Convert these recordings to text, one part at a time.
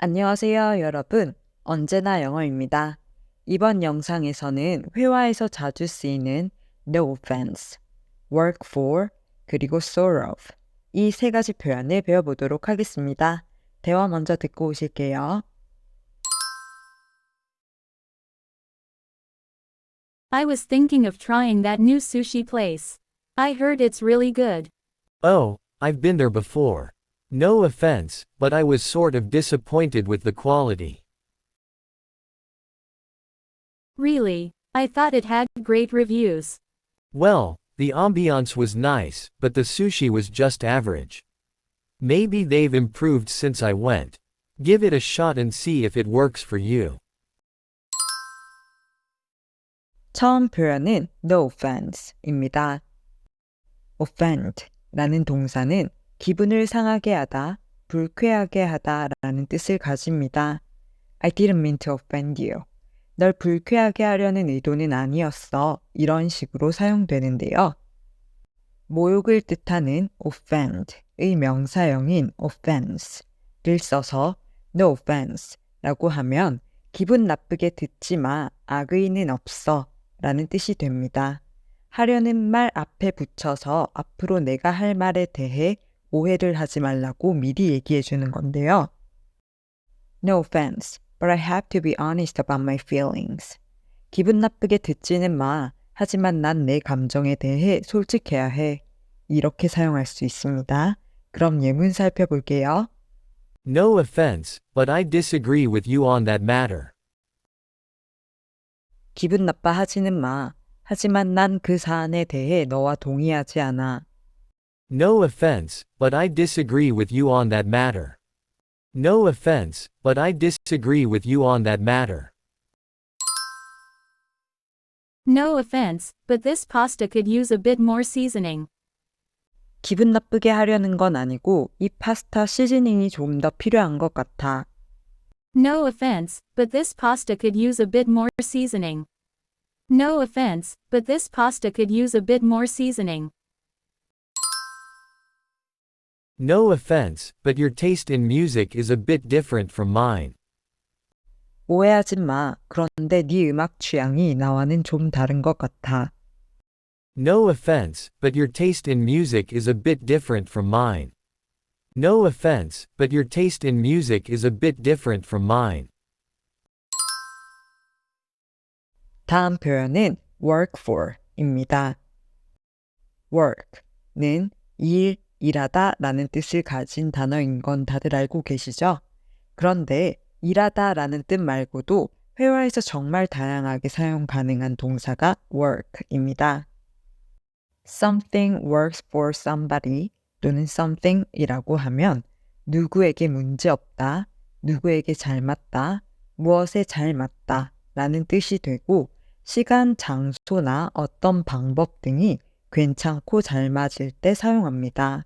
안녕하세요, 여러분. 언제나 영어입니다. 이번 영상에서는 회화에서 자주 쓰이는 no offense, work for, 그리고 sort of 이 세 가지 표현을 배워보도록 하겠습니다. 대화 먼저 듣고 오실게요. I was thinking of trying that new sushi place. I heard it's really good. Oh, I've been there before. No offense, but I was sort of disappointed with the quality. Really? I thought it had great reviews. Well, the ambiance was nice, but the sushi was just average. Maybe they've improved since I went. Give it a shot and see if it works for you. 처음 표현은 no offense입니다. offend 라는 동사는 기분을 상하게 하다, 불쾌하게 하다 라는 뜻을 가집니다. I didn't mean to offend you. 널 불쾌하게 하려는 의도는 아니었어. 이런 식으로 사용되는데요. 모욕을 뜻하는 offend의 명사형인 offense를 써서 no offense 라고 하면 기분 나쁘게 듣지 마, 악의는 없어 라는 뜻이 됩니다. 하려는 말 앞에 붙여서 앞으로 내가 할 말에 대해 오해를 하지 말라고 미리 얘기해 주는 건데요. No offense, but I have to be honest about my feelings. 기분 나쁘게 듣지는 마. 하지만 난 내 감정에 대해 솔직해야 해. 이렇게 사용할 수 있습니다. 그럼 예문 살펴볼게요. No offense, but I disagree with you on that matter. 기분 나빠하지는 마. 하지만 난 그 사안에 대해 너와 동의하지 않아. No offense, but I disagree with you on that matter. No offense, but I disagree with you on that matter. No offense, but this pasta could use a bit more seasoning. 기분 나쁘게 하려는 건 아니고 이 파스타 시즈닝이 좀 더 필요한 것 같아. No offense, but this pasta could use a bit more seasoning. No offense, but this pasta could use a bit more seasoning. No offense, but your taste in music is a bit different from mine. 오해하지 마. 그런데 네 음악 취향이 나와는 좀 다른 것 같아. No offense, but your taste in music is a bit different from mine. No offense, but your taste in music is a bit different from mine. 다음 표현은 work for입니다. work는 일, 일하다 라는 뜻을 가진 단어인 건 다들 알고 계시죠? 그런데 일하다 라는 뜻 말고도 회화에서 정말 다양하게 사용 가능한 동사가 work입니다. something works for somebody 또는 something이라고 하면 누구에게 문제 없다, 누구에게 잘 맞다, 무엇에 잘 맞다 라는 뜻이 되고 시간, 장소나 어떤 방법 등이 괜찮고 잘 맞을 때 사용합니다.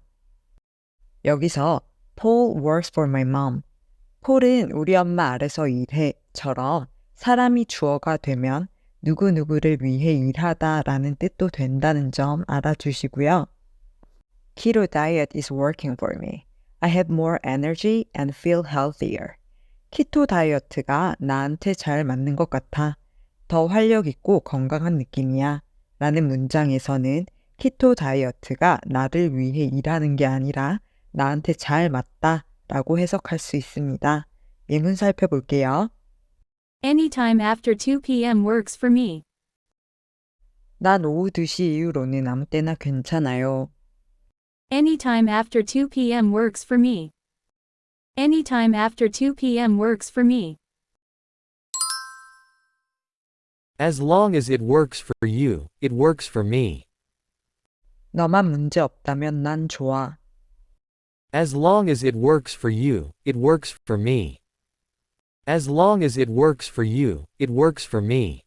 여기서 Paul works for my mom. 폴은 우리 엄마 아래서 일해.처럼 사람이 주어가 되면 누구누구를 위해 일하다 라는 뜻도 된다는 점 알아주시고요. Keto diet is working for me. I have more energy and feel healthier. 키토 다이어트가 나한테 잘 맞는 것 같아. 더 활력 있고 건강한 느낌이야. 라는 문장에서는 키토 다이어트가 나를 위해 일하는 게 아니라 나한테 잘 맞다 라고 해석할 수 있습니다. 예문 살펴볼게요. Anytime after 2 p.m. works for me. 난 오후 2시 이후로는 아무 때나 괜찮아요. Anytime after 2 p.m. works for me. Anytime after 2 p.m. works for me. As long as it works for you, it works for me. 너만 문제 없다면 난 좋아. As long as it works for you, it works for me. As long as it works for you, it works for me.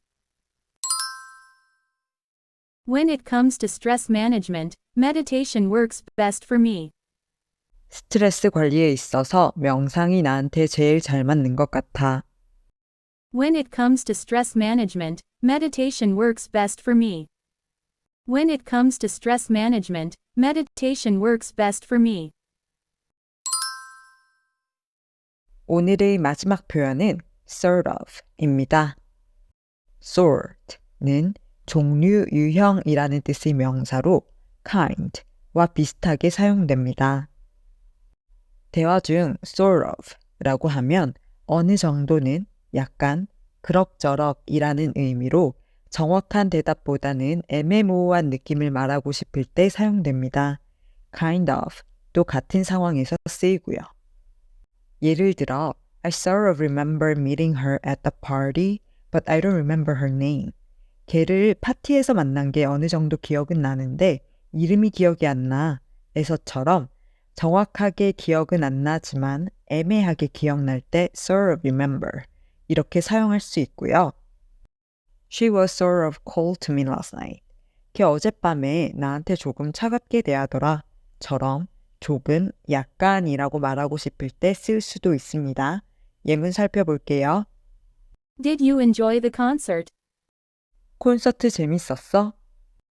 When it comes to stress management, meditation works best for me. 스트레스 관리에 있어서 명상이 나한테 제일 잘 맞는 것 같아. When it comes to stress management, meditation works best for me. When it comes to stress management, meditation works best for me. 오늘의 마지막 표현은 sort of 입니다. sort는 종류, 유형이라는 뜻의 명사로 kind와 비슷하게 사용됩니다. 대화 중 sort of 라고 하면 어느 정도는 약간 그럭저럭이라는 의미로 정확한 대답보다는 애매모호한 느낌을 말하고 싶을 때 사용됩니다. kind of 또 같은 상황에서 쓰이고요. 예를 들어 I sort of remember meeting her at the party, but I don't remember her name. 걔를 파티에서 만난 게 어느 정도 기억은 나는데 이름이 기억이 안 나. 에서처럼 정확하게 기억은 안 나지만 애매하게 기억날 때 sort of remember 이렇게 사용할 수 있고요. She was sort of cold to me last night. 걔 어젯밤에 나한테 조금 차갑게 대하더라. 처럼 조금, 약간이라고 말하고 싶을 때 쓸 수도 있습니다. 예문 살펴볼게요. Did you enjoy the concert? 콘서트 재밌었어?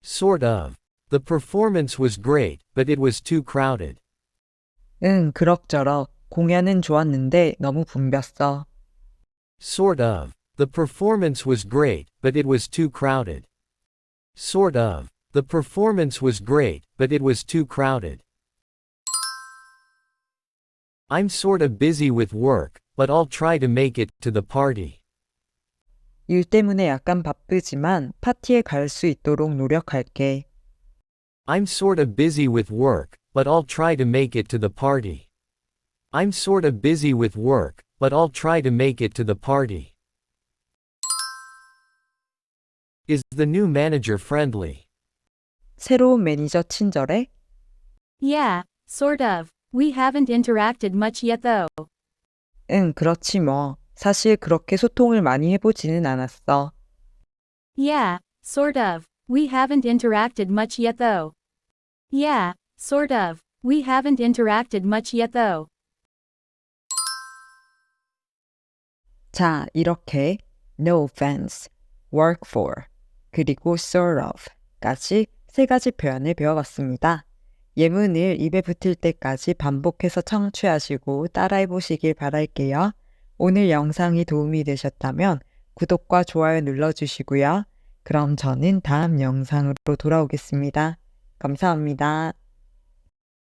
Sort of. The performance was great, but it was too crowded. 응, 그럭저럭. 공연은 좋았는데 너무 붐볐어. Sort of. The performance was great, but it was too crowded. Sort of. The performance was great, but it was too crowded. I'm sort of busy with work, but I'll try to make it to the party. 일 때문에 약간 바쁘지만 파티에 갈 수 있도록 노력할게. I'm sort of busy with work, but I'll try to make it to the party. I'm sort of busy with work, but I'll try to make it to the party. Is the new manager friendly? 새로운 매니저 친절해? Yeah, sort of. We haven't interacted much yet though. 응, 그렇지 뭐. 사실 그렇게 소통을 많이 해보지는 않았어. Yeah, sort of. We haven't interacted much yet though. Yeah, sort of. We haven't interacted much yet though. 자, 이렇게 no offense, work for, 그리고 sort of 까지 세 가지 표현을 배워봤습니다. 예문을 입에 붙을 때까지 반복해서 청취하시고 따라해 보시길 바랄게요. 오늘 영상이 도움이 되셨다면 구독과 좋아요 눌러주시고요. 그럼 저는 다음 영상으로 돌아오겠습니다. 감사합니다.